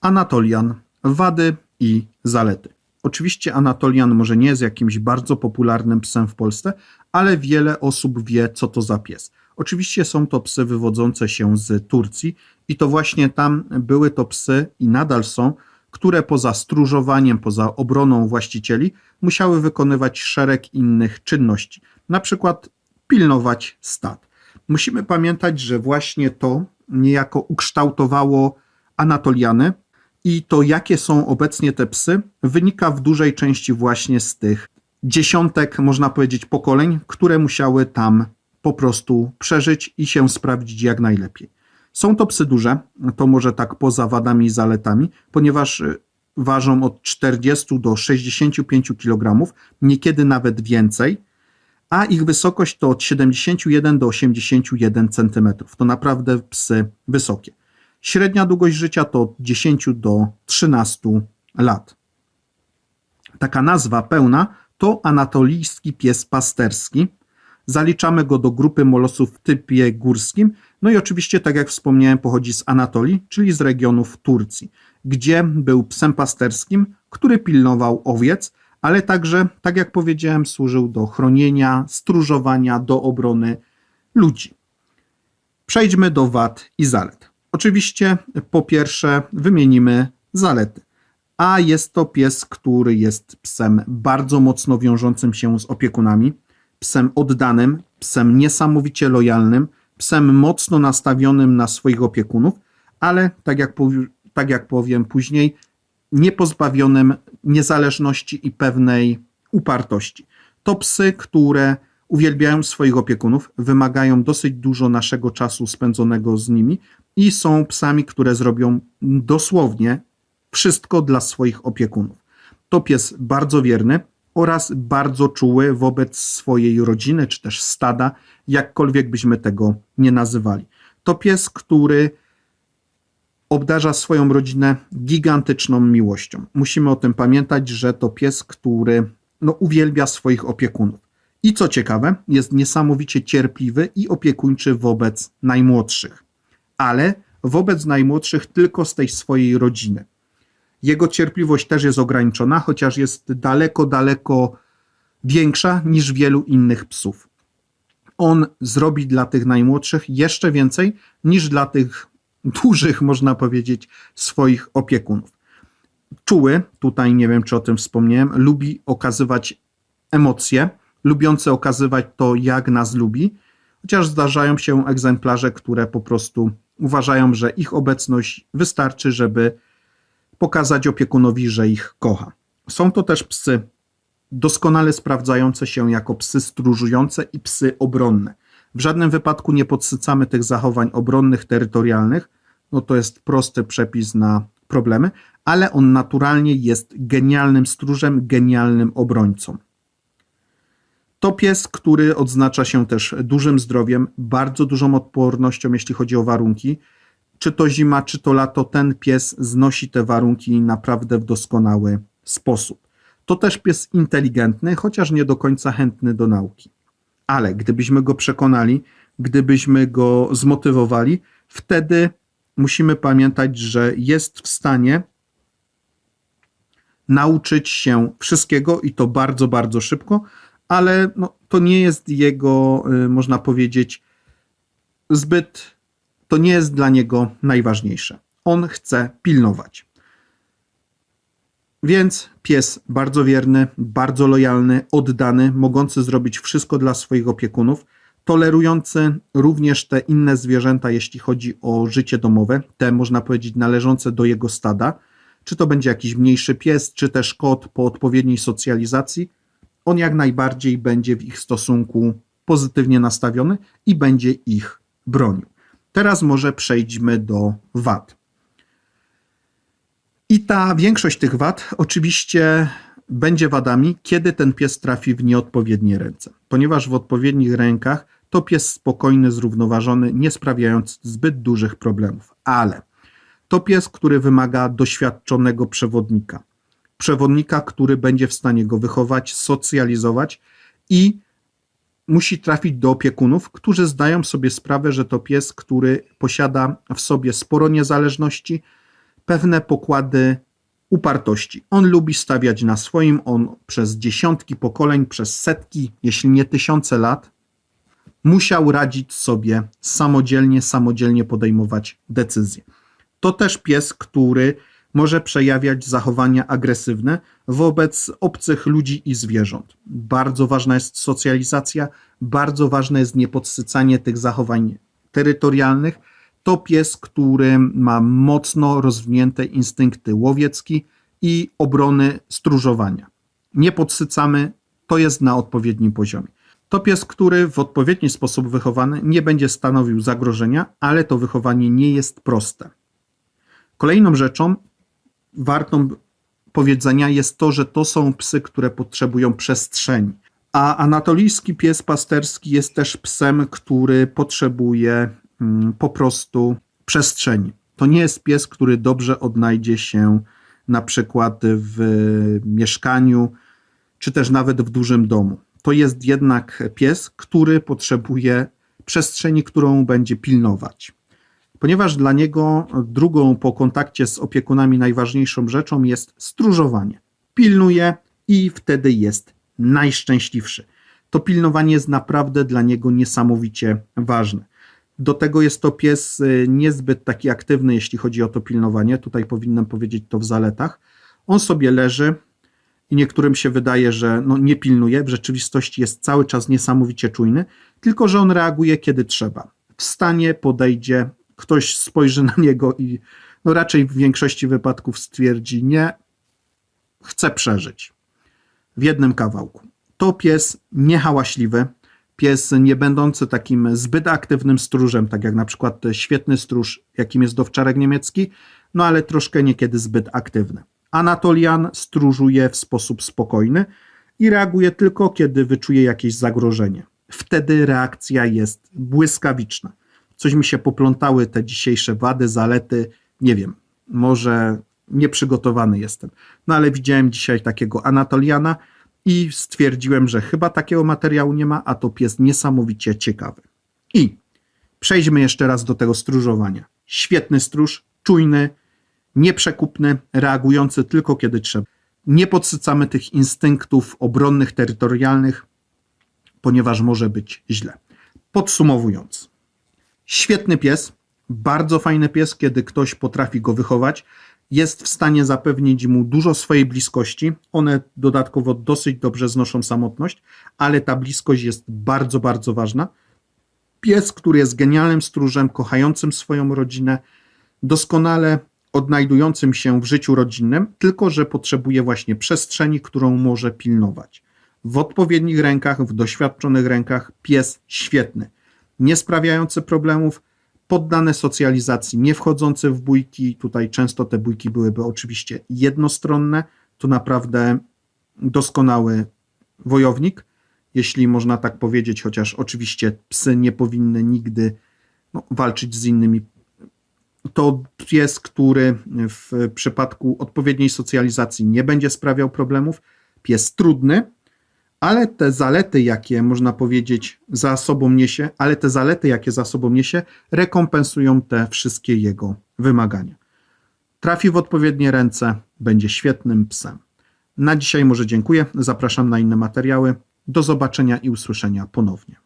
Anatolian, wady i zalety. Oczywiście Anatolian może nie jest jakimś bardzo popularnym psem w Polsce, ale wiele osób wie, co to za pies. Oczywiście są to psy wywodzące się z Turcji i to właśnie tam były to psy i nadal są, które poza stróżowaniem, poza obroną właścicieli musiały wykonywać szereg innych czynności, na przykład pilnować stad. Musimy pamiętać, że właśnie to niejako ukształtowało Anatoliany i to, jakie są obecnie te psy, wynika w dużej części właśnie z tych dziesiątek, można powiedzieć, pokoleń, które musiały tam po prostu przeżyć i się sprawdzić jak najlepiej. Są to psy duże, to może tak poza wadami i zaletami, ponieważ y, ważą od 40 do 65 kg, niekiedy nawet więcej, a ich wysokość to od 71 do 81 cm. To naprawdę psy wysokie. Średnia długość życia to od 10 do 13 lat. Taka nazwa pełna to anatolijski pies pasterski. Zaliczamy go do grupy molosów w typie górskim. No i oczywiście, tak jak wspomniałem, pochodzi z Anatolii, czyli z regionów Turcji, gdzie był psem pasterskim, który pilnował owiec, ale także, tak jak powiedziałem, służył do chronienia, stróżowania, do obrony ludzi. Przejdźmy do wad i zalet. Oczywiście, po pierwsze, wymienimy zalety. A jest to pies, który jest psem bardzo mocno wiążącym się z opiekunami, psem oddanym, psem niesamowicie lojalnym, psem mocno nastawionym na swoich opiekunów, ale tak jak, tak jak powiem później, niepozbawionym niezależności i pewnej upartości. To psy, które uwielbiają swoich opiekunów, wymagają dosyć dużo naszego czasu spędzonego z nimi i są psami, które zrobią dosłownie wszystko dla swoich opiekunów. To pies bardzo wierny oraz bardzo czuły wobec swojej rodziny czy też stada, jakkolwiek byśmy tego nie nazywali. To pies, który obdarza swoją rodzinę gigantyczną miłością. Musimy o tym pamiętać, że to pies, który no, uwielbia swoich opiekunów. I co ciekawe, jest niesamowicie cierpliwy i opiekuńczy wobec najmłodszych, ale wobec najmłodszych tylko z tej swojej rodziny. Jego cierpliwość też jest ograniczona, chociaż jest daleko, daleko większa niż wielu innych psów. On zrobi dla tych najmłodszych jeszcze więcej niż dla tych dużych, można powiedzieć, swoich opiekunów. Czuły, tutaj nie wiem czy o tym wspomniałem, lubi okazywać emocje, lubiące okazywać to, jak nas lubi, chociaż zdarzają się egzemplarze, które po prostu uważają, że ich obecność wystarczy, żeby pokazać opiekunowi, że ich kocha. Są to też psy doskonale sprawdzające się jako psy stróżujące i psy obronne. W żadnym wypadku nie podsycamy tych zachowań obronnych, terytorialnych, no to jest prosty przepis na problemy, ale on naturalnie jest genialnym stróżem, genialnym obrońcą. To pies, który odznacza się też dużym zdrowiem, bardzo dużą odpornością, jeśli chodzi o warunki. Czy to zima, czy to lato, ten pies znosi te warunki naprawdę w doskonały sposób. To też pies inteligentny, chociaż nie do końca chętny do nauki. Ale gdybyśmy go przekonali, gdybyśmy go zmotywowali, wtedy musimy pamiętać, że jest w stanie nauczyć się wszystkiego i to bardzo, bardzo szybko, ale no, to nie jest jego, y, można powiedzieć, zbyt, to nie jest dla niego najważniejsze. On chce pilnować. Więc pies bardzo wierny, bardzo lojalny, oddany, mogący zrobić wszystko dla swoich opiekunów, tolerujący również te inne zwierzęta, jeśli chodzi o życie domowe, te można powiedzieć należące do jego stada, czy to będzie jakiś mniejszy pies, czy też kot po odpowiedniej socjalizacji, on jak najbardziej będzie w ich stosunku pozytywnie nastawiony i będzie ich bronił. Teraz może przejdźmy do wad. I ta większość tych wad oczywiście będzie wadami, kiedy ten pies trafi w nieodpowiednie ręce, ponieważ w odpowiednich rękach to pies spokojny, zrównoważony, nie sprawiając zbyt dużych problemów. Ale to pies, który wymaga doświadczonego przewodnika. Przewodnika, który będzie w stanie go wychować, socjalizować i musi trafić do opiekunów, którzy zdają sobie sprawę, że to pies, który posiada w sobie sporo niezależności, pewne pokłady upartości. On lubi stawiać na swoim, on przez dziesiątki pokoleń, przez setki, jeśli nie tysiące lat, musiał radzić sobie samodzielnie, samodzielnie podejmować decyzje. To też pies, który może przejawiać zachowania agresywne wobec obcych ludzi i zwierząt. Bardzo ważna jest socjalizacja, bardzo ważne jest niepodsycanie tych zachowań terytorialnych. To pies, który ma mocno rozwinięte instynkty łowiecki i obrony stróżowania. Nie podsycamy, to jest na odpowiednim poziomie. To pies, który w odpowiedni sposób wychowany nie będzie stanowił zagrożenia, ale to wychowanie nie jest proste. Kolejną rzeczą wartą powiedzenia jest to, że to są psy, które potrzebują przestrzeni. A anatolijski pies pasterski jest też psem, który potrzebuje mm, po prostu przestrzeni. To nie jest pies, który dobrze odnajdzie się na przykład w mieszkaniu, czy też nawet w dużym domu. To jest jednak pies, który potrzebuje przestrzeni, którą będzie pilnować ponieważ dla niego drugą po kontakcie z opiekunami najważniejszą rzeczą jest stróżowanie. Pilnuje i wtedy jest najszczęśliwszy. To pilnowanie jest naprawdę dla niego niesamowicie ważne. Do tego jest to pies y, niezbyt taki aktywny, jeśli chodzi o to pilnowanie. Tutaj powinnam powiedzieć to w zaletach. On sobie leży i niektórym się wydaje, że no nie pilnuje. W rzeczywistości jest cały czas niesamowicie czujny, tylko że on reaguje kiedy trzeba. Wstanie, podejdzie, ktoś spojrzy na niego i no raczej w większości wypadków stwierdzi nie, chce przeżyć. W jednym kawałku. To pies niehałaśliwy, pies nie będący takim zbyt aktywnym stróżem, tak jak na przykład świetny stróż, jakim jest dowczarek niemiecki, no ale troszkę niekiedy zbyt aktywny. Anatolian stróżuje w sposób spokojny i reaguje tylko, kiedy wyczuje jakieś zagrożenie. Wtedy reakcja jest błyskawiczna coś mi się poplątały te dzisiejsze wady, zalety, nie wiem, może nieprzygotowany jestem. No ale widziałem dzisiaj takiego Anatoliana i stwierdziłem, że chyba takiego materiału nie ma, a to pies niesamowicie ciekawy. I przejdźmy jeszcze raz do tego stróżowania. Świetny stróż, czujny, nieprzekupny, reagujący tylko kiedy trzeba. Nie podsycamy tych instynktów obronnych, terytorialnych, ponieważ może być źle. Podsumowując, Świetny pies, bardzo fajny pies, kiedy ktoś potrafi go wychować. Jest w stanie zapewnić mu dużo swojej bliskości. One dodatkowo dosyć dobrze znoszą samotność, ale ta bliskość jest bardzo, bardzo ważna. Pies, który jest genialnym stróżem, kochającym swoją rodzinę, doskonale odnajdującym się w życiu rodzinnym, tylko że potrzebuje właśnie przestrzeni, którą może pilnować. W odpowiednich rękach, w doświadczonych rękach pies świetny nie sprawiające problemów, poddane socjalizacji, nie wchodzące w bójki. Tutaj często te bójki byłyby oczywiście jednostronne. To naprawdę doskonały wojownik, jeśli można tak powiedzieć, chociaż oczywiście psy nie powinny nigdy no, walczyć z innymi. To pies, który w przypadku odpowiedniej socjalizacji nie będzie sprawiał problemów. Pies trudny, ale te zalety, jakie można powiedzieć za sobą niesie, ale te zalety, jakie za sobą niesie, rekompensują te wszystkie jego wymagania. Trafi w odpowiednie ręce, będzie świetnym psem. Na dzisiaj może dziękuję, zapraszam na inne materiały. Do zobaczenia i usłyszenia ponownie.